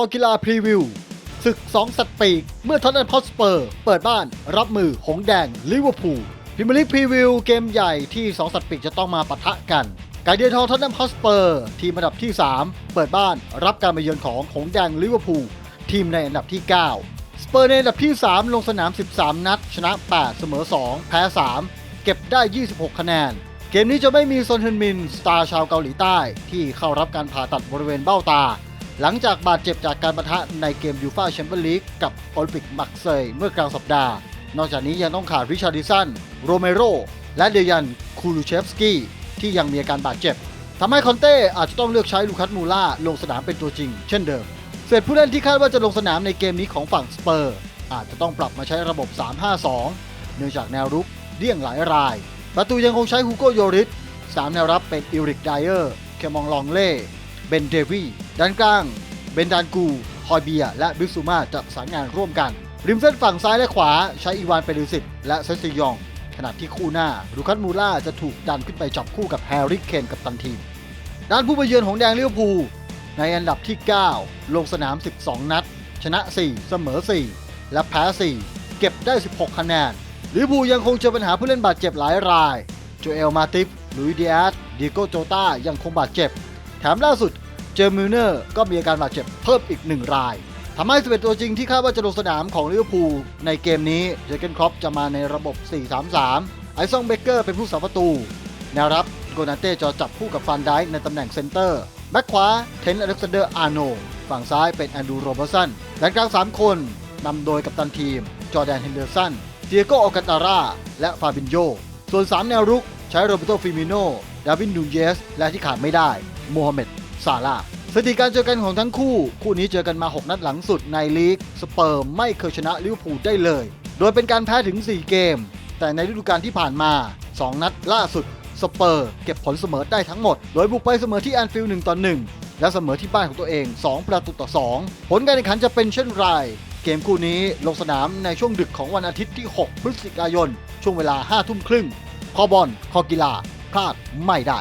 อกีฬาพรีวิวศึก 2 สัตว์ปีก เมื่อท็อตแนมฮอสเปอร์ เปิดบ้านรับมือหงแดงลิเวอร์พูลพิมยร์ลีกพรีวิวเกมใหญ่ที่ 2 สัตว์ปีกจะต้องมาปะทะกัน ไกเดียทองท็อตแนมฮอสเปอร์ ทีมอันดับที่ 3 เปิดบ้านรับการมาเยือนของหงแดงลิเวอร์พูลทีมในอันดับที่ 9 สเปอร์ในอันดับที่ 3 ลงสนาม 13 นัด ชนะ 8 เสมอ 2 แพ้ 3 เก็บได้ 26 คะแนน เกมนี้จะไม่มีซอนเฮนมิน สตาร์ชาวเกาหลีใต้ ที่เข้ารับการผ่าตัดบริเวณเบ้าตา หลังจากบาดเจ็บจากการประทะในเกมยูฟาแชมเปี้ยนลีกกับโอลิมปิกมักเซยเมื่อกลางสัปดาห์ นอกจากนี้ยังต้องขาดริชาร์ดิสัน โรเมโร และเดยันคูลูเชฟสกี้ที่ยังมีอาการบาดเจ็บทำให้คอนเต้อาจจะต้องเลือกใช้ลูคัสมูล่าลงสนามเป็นตัวจริง เช่นเดิม เสร็จผู้เล่นที่คาดว่าจะลงสนามในเกมนี้ของฝั่งสเปอร์ อาจจะต้องปรับมาใช้ระบบ 3-5-2 เนื่องจากแนวรุกเลี่ยงหลายราย ประตูยังคงใช้ฮูโกโยริสสามแนวรับเป็นอิริกไดเออร์ เคมองลองเล่ เบนเดวีด้านกลาง เบนดานกูฮอยเบีย และบิกซูมาจะสานงานร่วมกัน ริมเส้นฝั่งซ้ายและขวาใช้อีวานเปริสิตและเซซิยอง ขณะที่คู่หน้าลูคัสมูล่าจะถูกดันขึ้นไปจับคู่กับแฮร์รี่เคนกับตันทีม ด้านผู้มาเยือนของแดงลิเวอร์พูในอันดับที่ 9 ลงสนาม 12 นัด ชนะ 4 เสมอ 4 และแพ้ 4 เก็บได้ 16 คะแนนลิเวอร์พูลยังคงเจอปัญหาผู้เล่นบาดเจ็บหลายราย โจเอลมาติฟลุยดิอาสดิโกโจตายังคงบาดเจ็บ มล่าสุดเจอมิลเนอร์ก็มีอาการบาดเจ็บเพิ่มอีกหนึ่งรายทำให้11ตัวจริงที่คาดว่าจะลงสนามของลิเวอร์พูลในเกมนี้เจอร์เกนครอปจะมาในระบบ 4-3-3 ไอซองเบเกอร์เป็นผู้สาประตูแนวรับโกนาเต้จะจับคู่กับฟันไดในตำแหน่งเซนเตอร์ แบ็คขวาเทนอเล็กซานเดอร์อาร์โน ฝั่งซ้ายเป็นแอนดูโรเบอร์สันแดนกลาง 3 คนนำโดยกัปตันทีม จอแดนเฮนเดอร์สันเตียโกออกัตาร่าและฟาบินโย ส่วน 3 แนวรุกใช้โรเบโตฟิมิโน ดาวินนูเยส และที่ขาดไม่ได้โมฮัมเหม็ดซาลาสถิติการเจอกันของทั้งคู่ คู่นี้เจอกันมา 6 นัดหลังสุดในลีก สเปอร์ไม่เคยชนะลิเวอร์พูลได้เลย โดยเป็นการแพ้ถึง 4 เกม แต่ในฤดูกาลที่ผ่านมา 2 นัดล่าสุด สเปอร์เก็บผลเสมอได้ทั้งหมด โดยบุกไปเสมอที่แอนฟิลด์1ต่อ1และเสมอที่บ้านของตัวเอง 2 ประตูต่อ 2 ผลการแข่งขันจะเป็นเช่นไร เกมคู่นี้ลงสนามในช่วงดึกของวันอาทิตย์ที่ 6 พฤศจิกายน ช่วงเวลา 5 ทุ่มครึ่งคอบอลคอกีฬา ลาดไม่ได้